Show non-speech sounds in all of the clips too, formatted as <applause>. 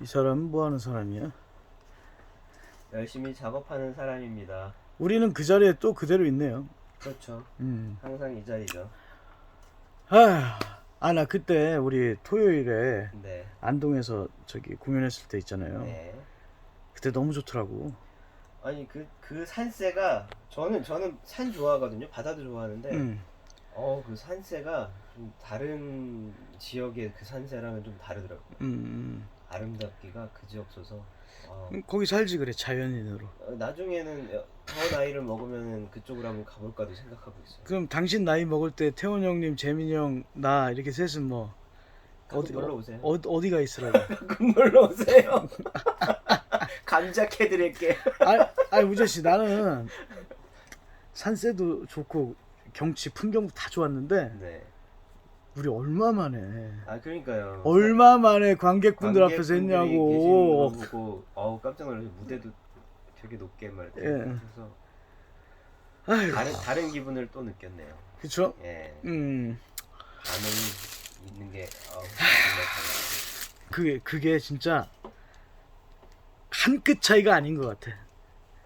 이 사람은 뭐 하는 사람이야? 열심히 작업하는 사람입니다. 우리는 그 자리에 또 그대로 있네요. 그렇죠. 음. 항상 이 자리죠. 아, 아, 나 그때 우리 토요일에 네. 안동에서 저기 공연했을 때 있잖아요. 네. 그때 너무 좋더라고. 아니 그 그 산세가 저는 저는 산 좋아하거든요. 바다도 좋아하는데 음. 어그 산세가 좀 다른 지역의 그 산세랑은 좀 다르더라고 요. 음, 아름답기가 그지없어서 어, 음. 거기 살지 그래 자연인으로. 어, 나중에는 더 나이를 먹으면 그쪽으로 한번 가볼까도 생각하고 있어요. 그럼 당신 나이 먹을 때 태원 형님, 재민이 형, 나 이렇게 셋은 뭐 가끔 어디 놀러 오세요. 어, 어디가 있으라고? 가끔 <laughs> 놀러 오세요. <laughs> 감자 캐드릴게. 아, 아 우재 씨 나는 산세도 좋고 경치 풍경도 다 좋았는데 네. 우리 얼마 만에 아 그러니까요. 얼마 만에 관객분들 앞에서 관객분들이 했냐고. 계신 거 보고 어우 깜짝 놀라서 무대도 되게 높게 말했 예. 그래서 아이고, 다른 다른 기분을 또 느꼈네요. 그쵸? 예. 음, 반응이 있는 게 어우, 정말. 그게 그게 진짜 한 끗 차이가 아닌 것 같아.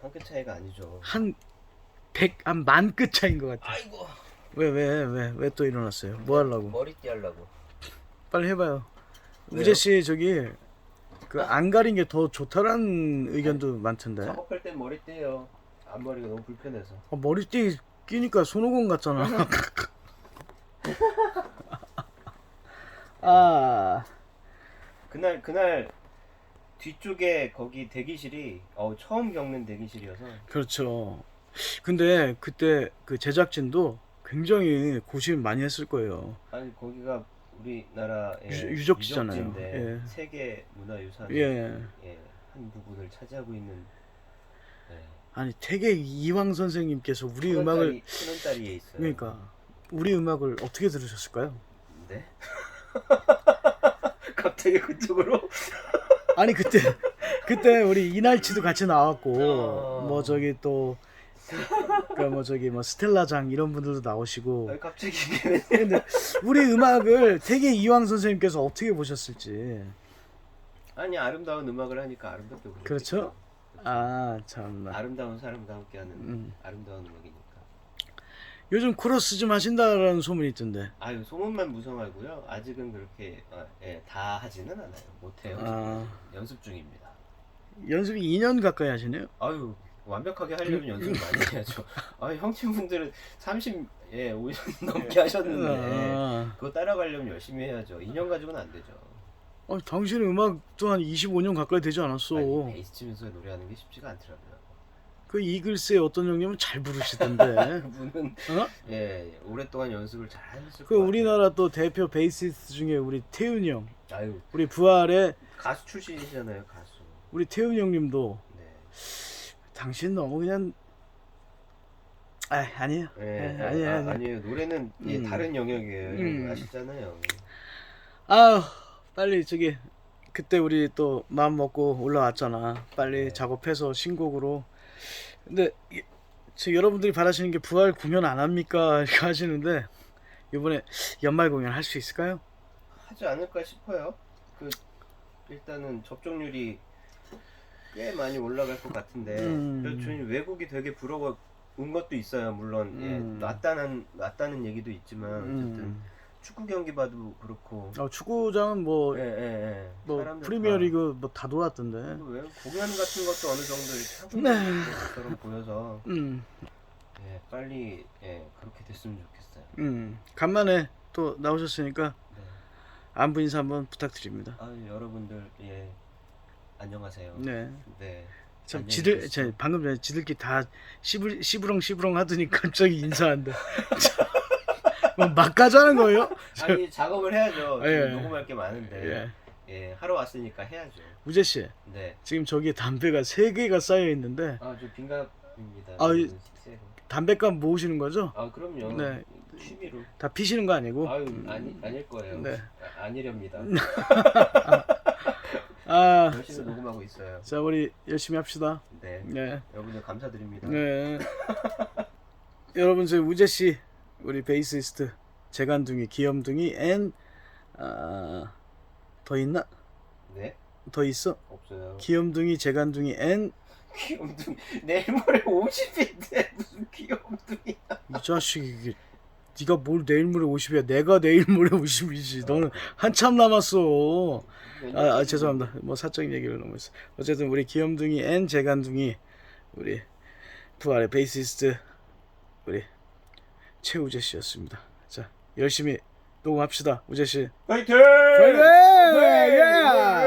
한끗 차이가 아니죠. 한 백, 한 만 끗 차이인 것 같아. 아이고 왜, 왜, 왜, 왜 또 일어났어요? 뭐 하려고? 머리띠 하려고. 빨리 해봐요. 왜요? 우재 씨 저기 그 안 가린 게 더 좋다라는 의견도 많던데. 작업할 땐 머리띠예요. 앞머리가 너무 불편해서. 어, 머리띠 끼니까 손오공 같잖아. <laughs> 아, 그날 그날 뒤쪽에 거기 대기실이 어 처음 겪는 대기실이어서 그렇죠. 근데 그때 그 제작진도 굉장히 고심 많이 했을 거예요. 아니 거기가 우리나라의 유- 유적지잖아요. 유적지인데 예. 세계 문화유산 예. 예, 한 부분을 차지하고 있는 예. 아니 되게 이황 선생님께서 우리 음악을 큰 원짜리에 있어요. 그러니까 우리 음악을 어떻게 들으셨을까요? 네? <laughs> 갑자기 그쪽으로? 아니 그때 그때 우리 이날치도 같이 나왔고 어. 뭐 저기 또 <laughs> 그러니까 뭐 저기 뭐 스텔라장 이런 분들도 나오시고 아니, 갑자기 근데 우리 음악을 되게 이황 선생님께서 어떻게 보셨을지 아니 아름다운 음악을 하니까 아름답게 부르죠. 그렇죠? 아 참나 아름다운 사람과 함께하는 음. 아름다운 음악이니까. 요즘 코러스 좀 하신다라는 소문이 있던데 아유 소문만 무성하고요. 아직은 그렇게 어, 예, 다 하지는 않아요. 못해요. 아 연습 중입니다. 연습 2년 가까이 하시네요 아유 완벽하게 하려면 연습 많이 해야죠. 아 형친분들은 30 예, 5년 <laughs> 넘게 하셨는데 아, 그거 따라가려면 열심히 해야죠. 2년 가지고는 안 되죠. 어, 당신의 음악도 한 25년 가까이 되지 않았어 아니, 베이스 치면서 노래하는 게 쉽지가 않더라고요. 그 이글스의 어떤 형님은 잘 부르시던데 <laughs> 그분은 어? 예 오랫동안 연습을 잘 하셨을 그 것. 우리나라 또 대표 베이시스트 중에 우리 태훈이 형 아유 우리 부활의 가수 출신이시잖아요 가수. 우리 태훈이 형님도 네. 당신 너무 그냥 아 아니에요 예, 네, 아, 아, 아니에요. 아 니에요. 노래는 예, 음. 다른 영역이에요. 음. 아시잖아요. 아 빨리 저기 그때 우리 또 마음 먹고 올라왔잖아 빨리 네. 작업해서 신곡으로 근데 이- 저 여러분들이 바라시는 게 부활 공연 안 합니까 <laughs> 이렇게 하시는데 이번에 연말 공연 할 수 있을까요? 하지 않을까 싶어요. 그 일단은 접종률이 꽤 많이 올라갈 것 같은데 음. 그래서 저희 외국이 되게 부러운 것도 있어요. 물론 음. 예, 낫다는 낫다는 얘기도 있지만 어쨌든 음. 축구 경기 봐도 그렇고 어, 축구장은 뭐, 예, 예, 예. 뭐 사람들 프리미어리그 뭐다다 돌았던데 왜 공연 같은 것도 어느 정도 이렇게 네. 보여서 음, 예, 빨리 예, 그렇게 됐으면 좋겠어요. 음. 간만에 또 나오셨으니까 네. 안부 인사 한번 부탁드립니다 아 여러분들 예 안녕하세요. 네. 네. 참 안녕히 지들. 제 방금 전에 지들끼리 다 시불 시부렁 시부렁 하더니 <laughs> 갑자기 인사한다. <laughs> 뭐막 가자는 거예요? <laughs> 아니 작업을 해야죠. 예. 지금 녹음할 게 많은데 예. 예. 하러 왔으니까 해야죠. 우재 씨, 네. 지금 저기에 담배가 세 개가 쌓여 있는데 아저 빈갑입니다. 아, 이- 식세로. 담배값 모으시는 거죠? 아 그럼요. 네. 취미로. 다 피시는 거 아니고? 아유 아니 아닐 거예요. 네. 아, 아니렵니다. 아, 열심히 녹음하고 있어요. 자 우리 열심히 합시다. 네. 네, 여러분들 감사드립니다. 네. <laughs> 여러분 저희 우재 씨, 우리 베이시스트 재간둥이, 귀염둥이, 앤 아, 더 있나? 네? 더 있어? 없어요. 귀염둥이 재간둥이 N 귀염둥이 내일 모레 50인데 무슨 귀염둥이? 이 자식 이게 네가 뭘 내일 모레 50이야? 내가 내일 모레 50이지. 너는 한참 남았어. 아, 아 죄송합니다. 뭐 사적인 얘기를 너무 했어. 어쨌든 우리 귀염둥이 N 재간둥이 우리 부활의 베이시스트 우리 최우재 씨였습니다. 자 열심히 녹음합시다. 우재 씨. 파이팅! 파이팅! 예!